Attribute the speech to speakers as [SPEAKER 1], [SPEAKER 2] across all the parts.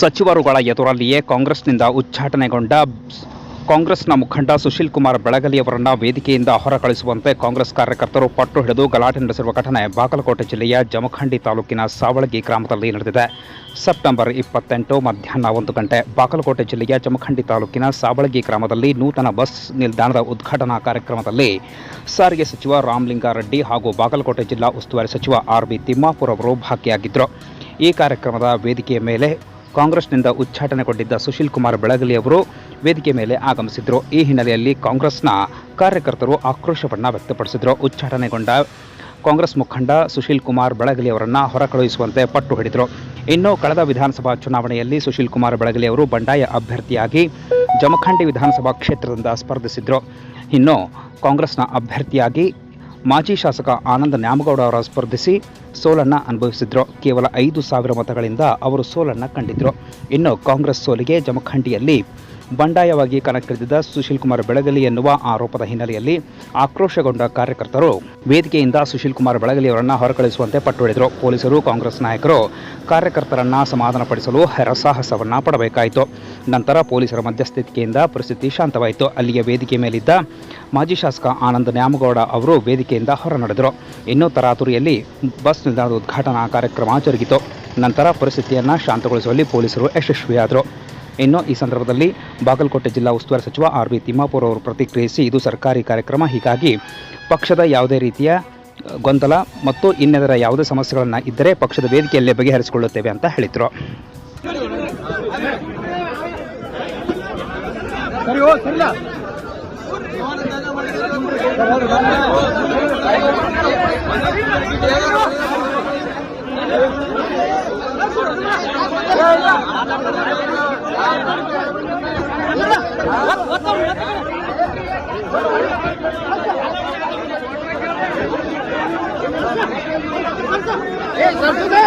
[SPEAKER 1] ಸಚಿವರುಗಳ ಎದುರಲ್ಲಿಯೇ ಕಾಂಗ್ರೆಸ್ನಿಂದ ಉಚ್ಚಾಟನೆಗೊಂಡ ಕಾಂಗ್ರೆಸ್ನ ಮುಖಂಡ ಸುಶೀಲ್ ಕುಮಾರ್ ಬೆಳಗಲಿಯವರನ್ನ ವೇದಿಕೆಯಿಂದ ಹೊರಕಳಿಸುವಂತೆ ಕಾಂಗ್ರೆಸ್ ಕಾರ್ಯಕರ್ತರು ಪಟ್ಟು ಹಿಡಿದು ಗಲಾಟೆ ನಡೆಸಿರುವ ಘಟನೆ ಬಾಗಲಕೋಟೆ ಜಿಲ್ಲೆಯ ಜಮಖಂಡಿ ತಾಲೂಕಿನ ಸಾವಳಗಿ ಗ್ರಾಮದಲ್ಲಿ ನಡೆದಿದೆ. ಸೆಪ್ಟೆಂಬರ್ ಇಪ್ಪತ್ತೆಂಟು ಮಧ್ಯಾಹ್ನ ಒಂದು ಗಂಟೆ ಬಾಗಲಕೋಟೆ ಜಿಲ್ಲೆಯ ಜಮಖಂಡಿ ತಾಲೂಕಿನ ಸಾವಳಗಿ ಗ್ರಾಮದಲ್ಲಿ ನೂತನ ಬಸ್ ನಿಲ್ದಾಣದ ಉದ್ಘಾಟನಾ ಕಾರ್ಯಕ್ರಮದಲ್ಲಿ ಸಾರಿಗೆ ಸಚಿವ ರಾಮಲಿಂಗಾರೆಡ್ಡಿ ಹಾಗೂ ಬಾಗಲಕೋಟೆ ಜಿಲ್ಲಾ ಉಸ್ತುವಾರಿ ಸಚಿವ ಆರ್ ಬಿ ತಿಮ್ಮಾಪುರ್ ಅವರು ಭಾಗಿಯಾಗಿದ್ದರು. ಈ ಕಾರ್ಯಕ್ರಮದ ವೇದಿಕೆಯ ಮೇಲೆ ಕಾಂಗ್ರೆಸ್ನಿಂದ ಉಚ್ಚಾಟನೆಗೊಂಡಿದ್ದ ಸುಶೀಲ್ ಕುಮಾರ್ ಬೆಳಗಲಿ ಅವರು ವೇದಿಕೆ ಮೇಲೆ ಆಗಮಿಸಿದ್ರು. ಈ ಹಿನ್ನೆಲೆಯಲ್ಲಿ ಕಾಂಗ್ರೆಸ್ನ ಕಾರ್ಯಕರ್ತರು ಆಕ್ರೋಶವನ್ನು ವ್ಯಕ್ತಪಡಿಸಿದರು. ಉಚ್ಚಾಟನೆಗೊಂಡ ಕಾಂಗ್ರೆಸ್ ಮುಖಂಡ ಸುಶೀಲ್ ಕುಮಾರ್ ಬೆಳಗಲಿ ಅವರನ್ನು ಹೊರಕಳುಹಿಸುವಂತೆ ಪಟ್ಟು ಹಿಡಿದರು. ಇನ್ನು ಕಳೆದ ವಿಧಾನಸಭಾ ಚುನಾವಣೆಯಲ್ಲಿ ಸುಶೀಲ್ ಕುಮಾರ್ ಬೆಳಗಲಿ ಅವರು ಬಂಡಾಯ ಅಭ್ಯರ್ಥಿಯಾಗಿ ಜಮಖಂಡಿ ವಿಧಾನಸಭಾ ಕ್ಷೇತ್ರದಿಂದ ಸ್ಪರ್ಧಿಸಿದ್ರು. ಇನ್ನು ಕಾಂಗ್ರೆಸ್ನ ಅಭ್ಯರ್ಥಿಯಾಗಿ ಮಾಜಿ ಶಾಸಕ ಆನಂದ ನ್ಯಾಮಗೌಡ ಅವರ ಸ್ಪರ್ಧಿಸಿ ಸೋಲನ್ನು ಅನುಭವಿಸಿದ್ರು. ಕೇವಲ ಐದು ಸಾವಿರ ಮತಗಳಿಂದ ಅವರು ಸೋಲನ್ನು ಕಂಡಿದ್ರು. ಇನ್ನು ಕಾಂಗ್ರೆಸ್ ಸೋಲಿಗೆ ಜಮಖಂಡಿಯಲ್ಲಿ ಬಂಡಾಯವಾಗಿ ಕಣಕ್ಕಿಳಿದಿದ್ದ ಸುಶೀಲ್ ಕುಮಾರ್ ಬೆಳಗಲಿ ಎನ್ನುವ ಆರೋಪದ ಹಿನ್ನೆಲೆಯಲ್ಲಿ ಆಕ್ರೋಶಗೊಂಡ ಕಾರ್ಯಕರ್ತರು ವೇದಿಕೆಯಿಂದ ಸುಶೀಲ್ ಕುಮಾರ್ ಬೆಳಗಲಿ ಅವರನ್ನು ಹೊರಕಳಿಸುವಂತೆ ಪಟ್ಟು ಹಿಡಿದರು ಪೊಲೀಸರು, ಕಾಂಗ್ರೆಸ್ ನಾಯಕರು ಕಾರ್ಯಕರ್ತರನ್ನು ಸಮಾಧಾನಪಡಿಸಲು ಹರಸಾಹಸವನ್ನು ಪಡಬೇಕಾಯಿತು. ನಂತರ ಪೊಲೀಸರ ಮಧ್ಯಸ್ಥಿಕೆಯಿಂದ ಪರಿಸ್ಥಿತಿ ಶಾಂತವಾಯಿತು. ಅಲ್ಲಿಯ ವೇದಿಕೆ ಮೇಲಿದ್ದ ಮಾಜಿ ಶಾಸಕ ಆನಂದ ನ್ಯಾಮಗೌಡ ಅವರು ವೇದಿಕೆಯಿಂದ ಹೊರ ನಡೆದರು ಇನ್ನು ತರಾತುರಿಯಲ್ಲಿ ಬಸ್ ನಿಲ್ದಾಣದ ಉದ್ಘಾಟನಾ ಕಾರ್ಯಕ್ರಮ ಜರುಗಿತು. ನಂತರ ಪರಿಸ್ಥಿತಿಯನ್ನು ಶಾಂತಗೊಳಿಸುವಲ್ಲಿ ಪೊಲೀಸರು ಯಶಸ್ವಿಯಾದರು. ಇನ್ನು ಈ ಸಂದರ್ಭದಲ್ಲಿ ಬಾಗಲಕೋಟೆ ಜಿಲ್ಲಾ ಉಸ್ತುವಾರಿ ಸಚಿವ ಆರ್ ಬಿ ತಿಮ್ಮಾಪುರ ಅವರು ಪ್ರತಿಕ್ರಿಯಿಸಿ ಇದು ಸರ್ಕಾರಿ ಕಾರ್ಯಕ್ರಮ. ಹೀಗಾಗಿ ಪಕ್ಷದ ಯಾವುದೇ ರೀತಿಯ ಗೊಂದಲ ಮತ್ತು ಇನ್ನಿತರ ಯಾವುದೇ ಸಮಸ್ಯೆಗಳನ್ನು ಇದ್ದರೆ ಪಕ್ಷದ ವೇದಿಕೆಯಲ್ಲೇ ಬಗೆಹರಿಸಿಕೊಳ್ಳುತ್ತೇವೆ ಅಂತ ಹೇಳಿದರು.
[SPEAKER 2] Kita kita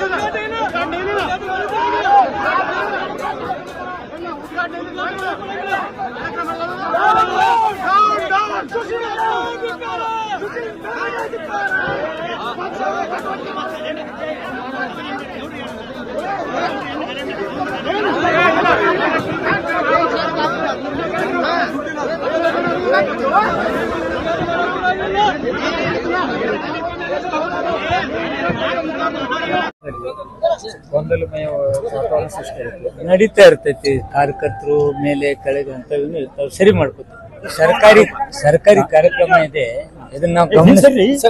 [SPEAKER 2] kita ಗೊಂದಲಮಯ ವಾತಾವರಣ ಸೃಷ್ಟಿ ನಡೀತಾ ಇರ್ತೈತಿ ಕಾರ್ಯಕರ್ತರು ಮೇಲೆ ಕೆಳಗೆ ಅಂತ ಸರಿ ಮಾಡ್ಕೋತೀವಿ. ಸರ್ಕಾರಿ ಸರ್ಕಾರಿ ಕಾರ್ಯಕ್ರಮ ಇದೆ. ಇದನ್ನ ನಾವು ಗಮನಿಸಿ?